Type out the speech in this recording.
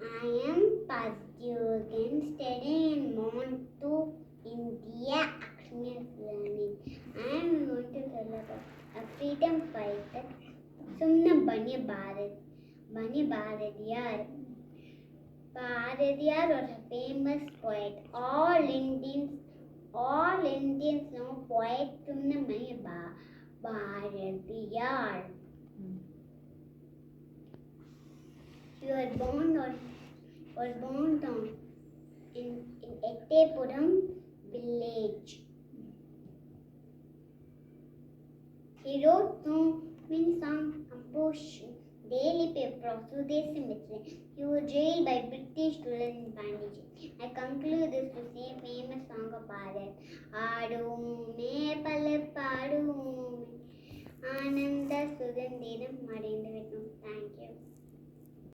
I am Pastugan studying in Montu, India, academic learning. I am going to tell about a freedom fighter, Bani Bharat. Bani Bharatiyar. Bharatiyar was a famous poet. All Indians, all Indians know poet Sumna Bani Bha- Bharatiyar. He was born or was born down in, in Ektepuram village. He wrote so many songs composed daily papers to their cemetery. He was jailed by British rulers in bandages. I conclude this to say famous song of Bharat. Aadu me